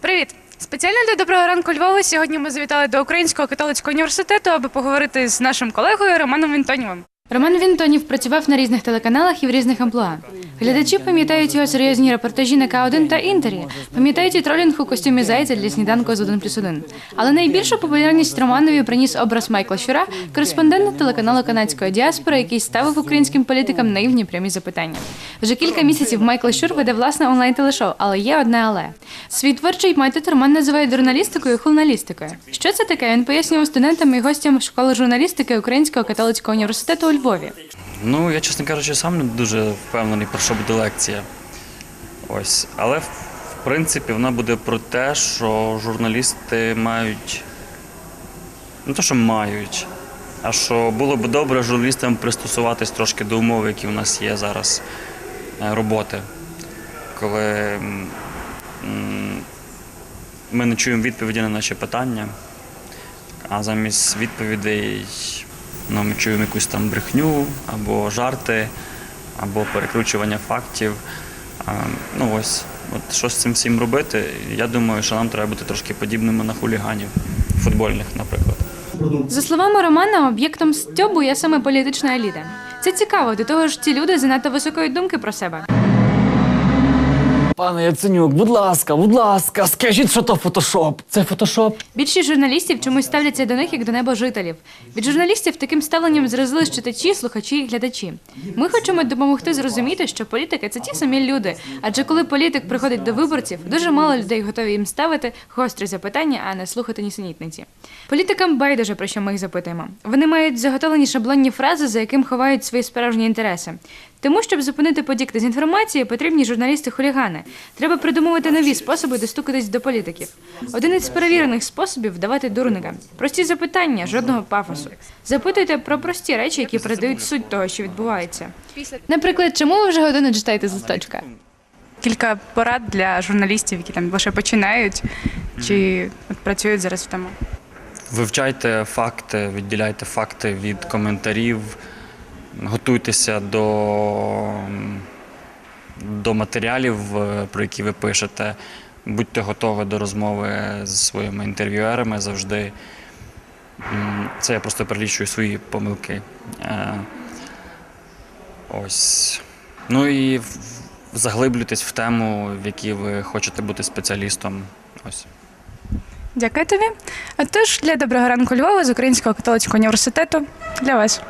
Привіт! Спеціально для доброго ранку Львова. Сьогодні ми завітали до Українського католицького університету, аби поговорити з нашим колегою Романом Вінтонєвим. Роман Вінтонів працював на різних телеканалах і в різних амплуа. Глядачі пам'ятають його серйозні репортажі на К1 та Інтері, пам'ятають і тролінг у костюмі зайця для сніданку з 1 плюс 1. Але найбільшу популярність Романові приніс образ Майкла Щура, кореспондента телеканалу канадської діаспори, який ставив українським політикам наївні прямі запитання. Вже кілька місяців Майкл Щур веде власне онлайн телешоу, але є одне але. Свій творчий метод Роман називає журналістикою і хулналістикою. Що це таке? Він пояснював студентам і гостям школи журналістики Українського католицького університету Львові. Ну, я, чесно кажучи, сам не дуже впевнений, про що буде лекція. Ось. Але, в принципі, вона буде про те, що журналісти мають. Не те, що мають, а що було б добре журналістам пристосуватись трошки до умов, які в нас є зараз е, роботи. Коли ми не чуємо відповіді на наші питання, а замість відповідей ну, ми чуємо якусь там брехню або жарти, або перекручування фактів. Ну ось, от що з цим всім робити? Я думаю, що нам треба бути трошки подібними на хуліганів футбольних, наприклад. За словами Романа, об'єктом стьобу є саме політична еліта. Це цікаво, до того ж, ці люди занадто високої думки про себе. Пане Яценюк, будь ласка, будь ласка, скажіть, що то фотошоп. Це фотошоп. Більшість журналістів чомусь ставляться до них як до небожителів. Від журналістів таким ставленням зразились читачі, слухачі і глядачі. Ми хочемо допомогти зрозуміти, що політики це ті самі люди. Адже коли політик приходить до виборців, дуже мало людей готові їм ставити гострі запитання, а не слухати нісенітниці. Політикам байдуже про що ми їх запитуємо. Вони мають заготовлені шаблонні фрази, за яким ховають свої справжні інтереси. Тому, щоб зупинити потік дезінформації, потрібні журналісти-хулігани. Треба придумувати нові способи достукатись до політиків. Один із перевірених способів давати дурника. Прості запитання, жодного пафосу. Запитуйте про прості речі, які передають суть того, що відбувається. Наприклад, чому ви вже годину читаєте з листочка? Кілька порад для журналістів, які там лише починають чи от працюють зараз в тому. Вивчайте факти, відділяйте факти від коментарів, готуйтеся до, до матеріалів, е, про які ви пишете. Будьте готові до розмови з своїми інтерв'юерами завжди. Це я просто перелічую свої помилки. Е, Ось. Ну і заглиблюйтесь в тему, в якій ви хочете бути спеціалістом. Ось. Дякую тобі. А тож для доброго ранку Львова з Українського католицького університету для вас.